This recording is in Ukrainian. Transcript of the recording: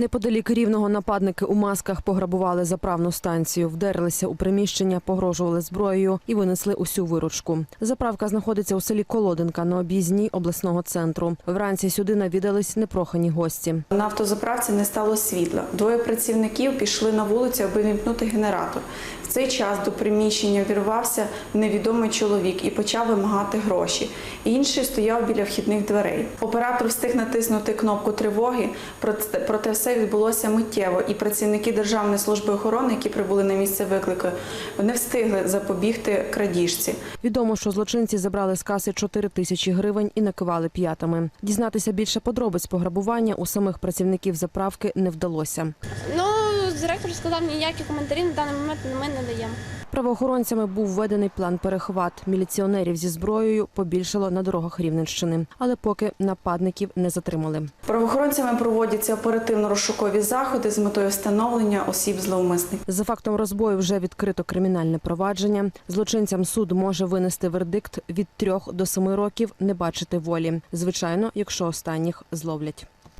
Неподалік рівного нападники у масках пограбували заправну станцію, вдерлися у приміщення, погрожували зброєю і винесли усю виручку. Заправка знаходиться у селі Колодинка на об'їзній обласного центру. Вранці сюди навідались непрохані гості. На автозаправці не стало світла. Двоє працівників пішли на вулицю, аби вімкнути генератор. В цей час до приміщення вірвався невідомий чоловік і почав вимагати гроші. Інший стояв біля вхідних дверей. Оператор встиг натиснути кнопку тривоги, проте проте все відбулося миттєво. І працівники Державної служби охорони, які прибули на місце виклику, не встигли запобігти крадіжці. Відомо, що злочинці забрали з каси 4 тисячі гривень і накивали п'ятами. Дізнатися більше подробиць пограбування у самих працівників заправки не вдалося. Ну, директор сказав, ніякі коментарі на даний момент ми не даємо. Правоохоронцями був введений план перехват. Міліціонерів зі зброєю побільшало на дорогах Рівненщини, але поки нападників не затримали. Правоохоронцями проводяться оперативно-розшукові заходи з метою встановлення осіб зловмисних. За фактом розбою вже відкрито кримінальне провадження. Злочинцям суд може винести вердикт від трьох до семи років не бачити волі. Звичайно, якщо останніх зловлять.